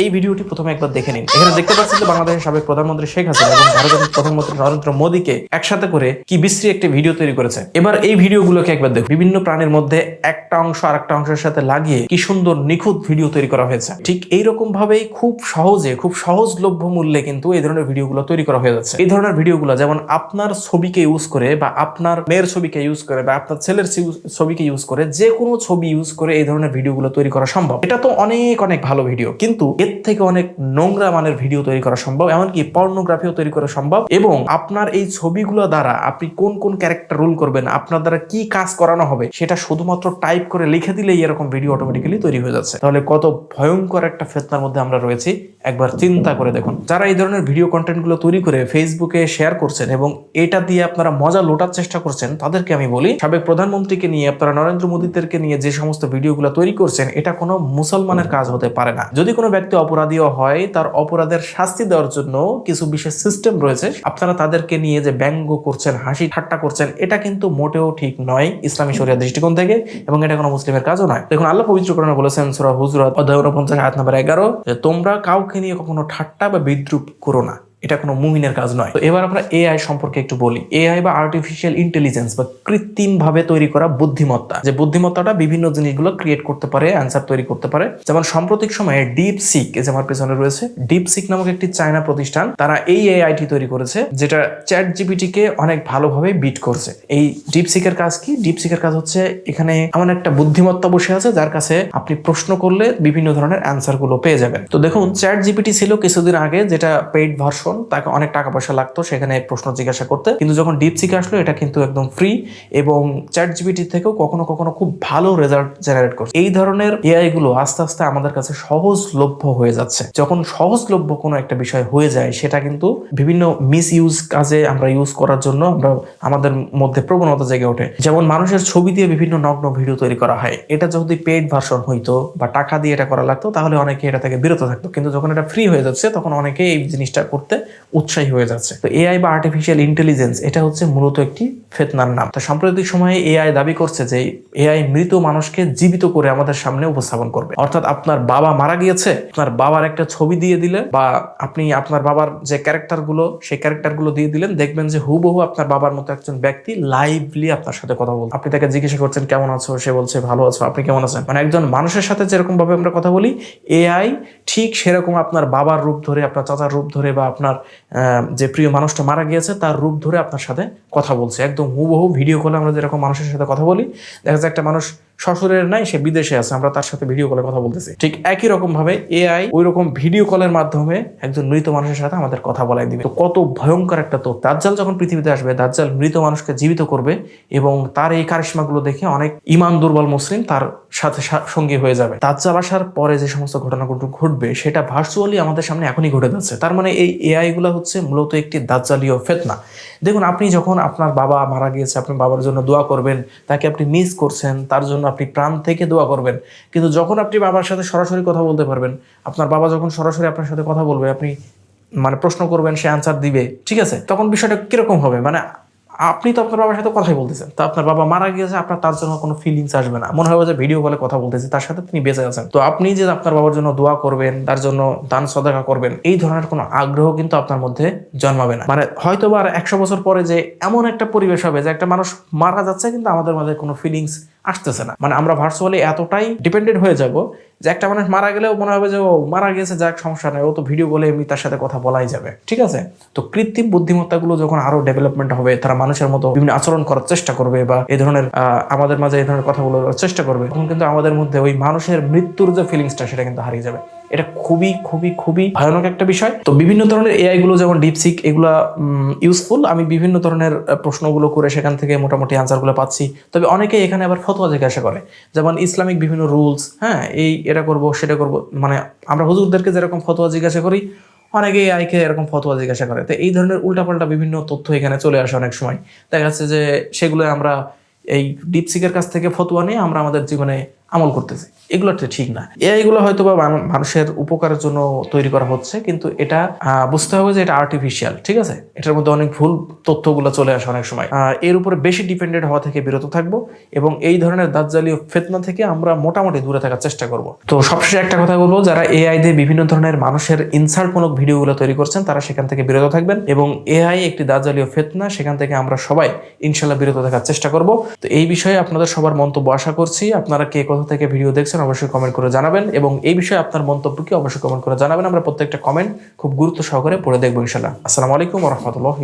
এই ভিডিওটি প্রথমে একবার দেখে নিন। এখানে দেখতে পাচ্ছেন যে বাংলাদেশের সাবেক প্রধানমন্ত্রী শেখ হাসিনা এবং ভারতের প্রধানমন্ত্রী নরেন্দ্র মোদীকে একসাথে করে কি বিশ্রী একটি ভিডিও তৈরি করেছে। এবার এই ভিডিওগুলোকে একবার দেখুন। বিভিন্ন প্রাণীর মধ্যে একটা অংশ আর একটা অংশের সাথে লাগিয়ে কি সুন্দর নিখুঁত ভিডিও তৈরি করা হয়েছে। ঠিক এইরকম ভাবেই খুব সহজে, খুব সহজলভ্য মূল্যে কিন্তু এই ধরনের ভিডিওগুলো তৈরি করা হয়ে যাচ্ছে। এই ধরনের ভিডিওগুলো যেমন আপনার ছবিকে ইউজ করে বা আপনার মেয়ের ছবিকে ইউজ করে বা আপনার ছেলের ছবিকে ইউজ করে যে কোনো ছবি ইউজ করে এই ধরনের ভিডিওগুলো তৈরি করা সম্ভব। এটা তো অনেক অনেক ভালো ভিডিও। কিন্তু এর থেকে অনেক নোংরা মানের ভিডিও তৈরি করা সম্ভব, এমনকি পর্নোগ্রাফিও তৈরি করা সম্ভব। এবং আপনার এই ছবিগুলো দ্বারা আপনি কোন কোন ক্যারেক্টার রোল করবেন, আপনার দ্বারা কি কাজ করানো হবে, সেটা শুধুমাত্র টাইপ করে লিখে দিলেই এরকম ভিডিও অটোমেটিক্যালি তৈরি হয়ে যাচ্ছে। তাহলে কত ভয়ঙ্কর একটা ফেতনার মধ্যে আমরা রয়েছি, একবার চিন্তা করে দেখুন। যারা এই ধরনের ভিডিও কন্টেন্টগুলো তৈরি করে ফেসবুকে শেয়ার করছেন এবং এটা দিয়ে আপনারা মজা লোটার চেষ্টা করছেন, তাদেরকে আমি বলি, সাবেক প্রধানমন্ত্রীকে নিয়ে, আপনারা নরেন্দ্র মোদীদেরকে নিয়ে যে সমস্ত ভিডিওগুলো তৈরি করছেন, এটা কোনো মুসলমানের কাজ হতে পারে না। যদি কোনো ব্যক্তি অপরাধীও হয়, তার অপরাধের শাস্তি দেওয়ার জন্য কিছু বিশেষ সিস্টেম রয়েছে। আপনারা তাদেরকে নিয়ে যে ব্যঙ্গ করছেন, হাসি ঠাট্টা করছেন, এটা কিন্তু মোটেও ঠিক নয় ইসলামী শরিয়া দৃষ্টিকোণ থেকে এবং এটা কোনো মুসলিমের কাজও নয়। দেখুন, আল্লাহ পবিত্র বলেছেন সুরা হুজরত অধ্যায় উনপঞ্চাশ হাত নাম্বার এগারো তোমরা কাউকে নিয়ে কখনো ঠাট্টা বা বিদ্রুপ করো না। এটা কোনো মুমিনের কাজ নয়। তো এবার আমরা এআই সম্পর্কে একটু বলি। এআই বা আর্টিফিশিয়াল ইন্টেলিজেন্স বা কৃত্রিম ভাবে তৈরি করা বুদ্ধিমত্তা। যে বুদ্ধিমত্তাটা বিভিন্ন জিনিসগুলো ক্রিয়েট করতে পারে অ্যান্সার তৈরি করতে পারে। যেমন সাম্প্রতিক সময়ে ডিপ সিক যে আমার পেছনে রয়েছে ডিপ সিক নামক একটি চায়না প্রতিষ্ঠান, তারা এই এআইটি তৈরি করেছে, যেটা চ্যাট জিপিটিকে অনেক ভালোভাবে বিট করছে। এই ডিপ সিকের কাজ কি? ডিপ সিকের কাজ হচ্ছে এখানে এমন একটা বুদ্ধিমত্তা বসে আছে, যার কাছে আপনি প্রশ্ন করলে বিভিন্ন ধরনের অ্যান্সারগুলো পেয়ে যাবেন। তো দেখুন চ্যাট জিপিটি ছিল কিছুদিন আগে, যেটা পেইড ভার্সন তাকে অনেক টাকা পয়সা লাগতো সেখানে প্রশ্ন জিজ্ঞাসা করতে। কিন্তু যখন ডিপ সিক আসলো, এটা কিন্তু একদম ফ্রি এবং চ্যাট জিবিটি থেকেও কখনো কখনো খুব ভালো রেজাল্ট জেনারেট করছে। এই ধরনের এআই গুলো আস্তে আস্তে আমাদের কাছে সহজলভ্য হয়ে যাচ্ছে। যখন সহজলভ্য কোনো একটা বিষয় হয়ে যায়, সেটা কিন্তু বিভিন্ন মিস ইউজ কাজে আমরা ইউজ করার জন্য আমরা আমাদের মধ্যে প্রবণতা জেগে ওঠে। যেমন মানুষের ছবি দিয়ে বিভিন্ন নগ্ন ভিডিও তৈরি করা হয়। এটা যদি পেইড ভার্সন হইতো বা টাকা দিয়ে এটা করা লাগতো, তাহলে অনেকে এটা থেকে বিরত থাকতো। কিন্তু যখন এটা ফ্রি হয়ে যাচ্ছে, তখন অনেকে এই জিনিসটা করতে উৎসাহী হয়ে যাচ্ছে। তো এআই বা আর্টিফিশিয়াল ইন্টেলিজেন্স এটা হচ্ছে মূলত একটি ফেতনার নাম। তো সাম্প্রতিক সময়ে এআই দাবি করছে যে এআই মৃত মানুষকে জীবিত করে আমাদের সামনে উপস্থাপন করবে। অর্থাৎ আপনার বাবা মারা গিয়েছে, আপনার বাবার একটা ছবি দিয়ে দিলে বা আপনি আপনার বাবার যে ক্যারেক্টারগুলো, সেই ক্যারেক্টারগুলো দিয়ে দিলেন, দেখবেন যে হুবহু আপনার বাবার মতো একজন ব্যক্তি লাইভলি আপনার সাথে কথা বলছে। আপনি তাকে জিজ্ঞাসা করছেন, কেমন আছো? সে বলছে, ভালো আছো। আপনি কেমন আছেন? মানে একজন মানুষের সাথে যেরকম ভাবে আমরা কথা বলি এআই ঠিক সেরকম আপনার বাবার রূপ ধরে, আপনার চাচার রূপ ধরে বা আপনার আহ, যে প্রিয় মানুষটা মারা গিয়েছে তার রূপ ধরে আপনার সাথে কথা বলছে। একদম হুবহু ভিডিও কলে আমরা যেরকম মানুষের সাথে কথা বলি দেখা যায় একটা মানুষ শ্বশুরের নাই, সে বিদেশে আছে। আমরা তার সাথে ভিডিও কলে কথা বলতেছি। ঠিক একই রকম ভাবে এআই ওই রকম ভিডিও কলের মাধ্যমে একজন মৃত মানুষের সাথে আমাদের কথা বলাই দিবে। কত ভয়ঙ্কর একটা তো দাজ্জাল যখন পৃথিবীতে আসবে, দাজ্জাল মৃত মানুষকে জীবিত করবে এবং তার এই কারিশ্মাগুলো দেখে অনেক ইমান দুর্বল মুসলিম তার সাথে সঙ্গী হয়ে যাবে। দাজ্জাল আসার পরে যে সমস্ত ঘটনাগুলো ঘটবে, সেটা ভার্চুয়ালি আমাদের সামনে এখনই ঘটে যাচ্ছে। তার মানে এই এআই গুলো হচ্ছে মূলত একটি দাজ্জালীয় ফেতনা। দেখুন, আপনি যখন আপনার বাবা মারা গিয়েছে আপনি বাবার জন্য দোয়া করবেন, তাকে আপনি মিস করছেন, তার জন্য আপনি প্রাণ থেকে দোয়া করবেন। কিন্তু যখন আপনি বাবার সাথে সরাসরি কথা বলতে পারবেন, আপনার বাবা যখন সরাসরি আপনার সাথে কথা বলবে, আপনি মানে প্রশ্ন করবেন, সে আনসার দিবে, ঠিক আছে? তখন বিষয়টা কীরকম হবে? মানে আপনি তো আপনার বাবার সাথে কথাই বলতেছেন। তো আপনার বাবা মারা গিয়েছে, আপনার তার জন্য কোনো ফিলিংস আসবে না। মনে হবে যে ভিডিও কলে কথা বলতেছি, তার সাথে তিনি বেঁচে আছেন। তো আপনি যে আপনার বাবার জন্য দোয়া করবেন, তার জন্য দান সদাকা করবেন, এই ধরনের কোনো আগ্রহ কিন্তু আপনার মধ্যে জন্মাবে না। মানে হয়তো বা একশো বছর পরে যে এমন একটা পরিবেশ হবে যে একটা মানুষ মারা যাচ্ছে, কিন্তু আমাদের মধ্যে কোনো ফিলিংস আসতেছে না। মানে আমরা ভার্চুয়ালি এতটাই ডিপেন্ডেন্ট হয়ে যাব যে একটা মানুষ মারা গেলেও মনে হবে যে, ও মারা গেছে, যাক, সমস্যা নেই। ও তো ভিডিও বলে এমনি তার সাথে কথা বলাই যাবে। ঠিক আছে? তো কৃত্রিম বুদ্ধিমত্তাগুলো যখন আরও ডেভেলপমেন্ট হবে, তারা মানুষের মতো বিভিন্ন আচরণ করার চেষ্টা করবে বা এই ধরনের আমাদের মাঝে এই ধরনের কথা বলার চেষ্টা করবে, তখন কিন্তু আমাদের মধ্যে ওই মানুষের মৃত্যুর যে ফিলিংসটা সেটা কিন্তু হারিয়ে যাবে। এটা খুবই খুবই খুবই ভয়ানক একটা বিষয়। তো বিভিন্ন ধরনের এআই গুলো যেমন ডিপসিক এগুলো ইউজফুল আমি বিভিন্ন ধরনের প্রশ্নগুলো করে সেখান থেকে মোটামুটি আনসারগুলো পাচ্ছি। তবে অনেকে এখানে আবার ফতোয়া জিজ্ঞাসা করে। যেমন ইসলামিক বিভিন্ন রুলস হ্যাঁ এই এটা করব, সেটা করব। মানে আমরা হুজুরদেরকে যেরকম ফতোয়া জিজ্ঞাসা করি, অনেকে আইকে এরকম ফতোয়া জিজ্ঞাসা করে। তো এই ধরনের উল্টাপাল্টা বিভিন্ন তথ্য এখানে চলে আসে অনেক সময়। দেখা যাচ্ছে যে সেগুলো আমরা এই ডিপসিকের কাছ থেকে ফতোয়া নিয়ে আমরা আমাদের জীবনে আমল করতেছে। এগুলো ঠিক না। এআই গুলো হয়তো বা মানুষের উপকারের জন্য তৈরি করা হচ্ছে, কিন্তু এটা বুঝতে হবে যে এটা আর্টিফিশিয়াল ঠিক আছে? এটার মধ্যে অনেক ভুল তথ্যগুলো চলে আসে অনেক সময়। এর উপরে বেশি ডিপেন্ডেন্ট হওয়া থেকে বিরত থাকব এবং এই ধরনের দাজ্জালীয় ফেতনা থেকে আমরা মোটামুটি দূরে থাকার চেষ্টা করব। তো সবশেষে একটা কথা বলব, যারা এআই দিয়ে বিভিন্ন ধরনের মানুষের ইনসাল্টমূলক ভিডিওগুলো তৈরি করছেন, তারা সেখান থেকে বিরত থাকবেন এবং এআই একটি দাজ্জালীয় ফেতনা, সেখান থেকে আমরা সবাই ইনশাল্লাহ বিরত থাকার চেষ্টা করব। তো এই বিষয়ে আপনাদের সবার মন্তব্য আশা করছি। আপনারা কে কোথা থেকে ভিডিও দেখছেন, অবশ্যই কমেন্ট করে জানাবেন এবং এই বিষয়ে আপনার মন্তব্য কি অবশ্যই কমেন্ট করে জানাবেন। আমরা প্রত্যেকটা কমেন্ট খুব গুরুত্ব সহকারে পড়ে দেখব ইনশাল্লাহ আসসালামু আলাইকুম রহমতুল্লাহ